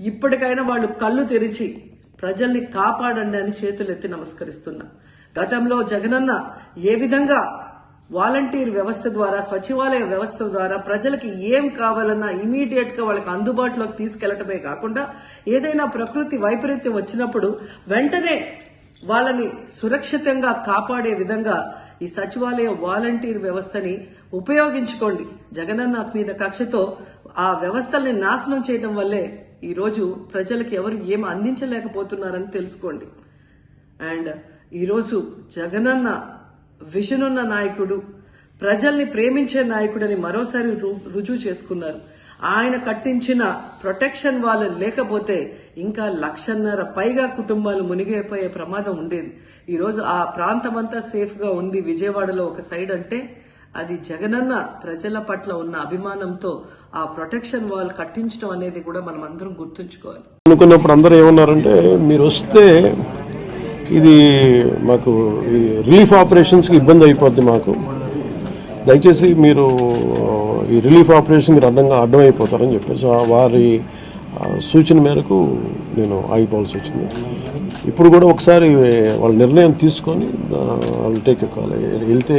ఇప్పటికైనా వాళ్ళు కళ్ళు తెరిచి ప్రజల్ని కాపాడండి అని చేతులెత్తి నమస్కరిస్తున్నా. గతంలో జగనన్న ఏ విధంగా వాలంటీర్ వ్యవస్థ ద్వారా సచివాలయ వ్యవస్థ ద్వారా ప్రజలకి ఏం కావాలన్నా ఇమీడియట్గా వాళ్ళకి అందుబాటులోకి తీసుకెళ్ళటమే కాకుండా ఏదైనా ప్రకృతి వైపరీత్యం వచ్చినప్పుడు వెంటనే వాళ్ళని సురక్షితంగా కాపాడే విధంగా ఈ సచివాలయ వాలంటీర్ వ్యవస్థని ఉపయోగించుకోండి. జగనన్న మీద కక్షతో ఆ వ్యవస్థల్ని నాశనం చేయడం వల్లే ఈరోజు ప్రజలకు ఎవరు ఏం అందించలేకపోతున్నారని తెలుసుకోండి. అండ్ ఈరోజు జగనన్న విజన్ ఉన్న నాయకుడు ప్రజల్ని ప్రేమించే నాయకుడని మరోసారి రు- రుజువు చేసుకున్నారు. ఆయన కట్టించిన ప్రొటెక్షన్ వాళ్ళు లేకపోతే ఇంకా లక్షన్నర పైగా కుటుంబాలు మునిగిపోయే ప్రమాదం ఉండేది. ఈరోజు ఆ ప్రాంతమంతా సేఫ్గా ఉంది. విజయవాడలో ఒక సైడ్ అంటే అది జగనన్న ప్రజల పట్ల ఉన్న అభిమానంతో ఆ ప్రొటెక్షన్ వాల్ కట్టించడం అనేది కూడా మనం అందరం గుర్తుంచుకోవాలి. అనుకున్నప్పుడు అందరూ ఏమన్నారంటే మీరు వస్తే ఇది మాకు ఈ రిలీఫ్ ఆపరేషన్స్కి ఇబ్బంది అయిపోద్ది మాకు. దయచేసి మీరు ఈ రిలీఫ్ ఆపరేషన్కి మీరు అడ్డంగా అడ్డం అయిపోతారని చెప్పేసి ఆ వారి సూచన మేరకు నేను ఆగిపోవాల్సి వచ్చింది. ఇప్పుడు కూడా ఒకసారి వాళ్ళ నిర్ణయం తీసుకొని వాళ్ళు టేక్ కాల్ వెళ్తే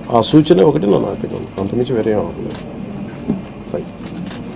ఆ సూచన ఒకటి నా ఆపినాను అంతమించి వేరే ఏం థ్యాంక్ యూ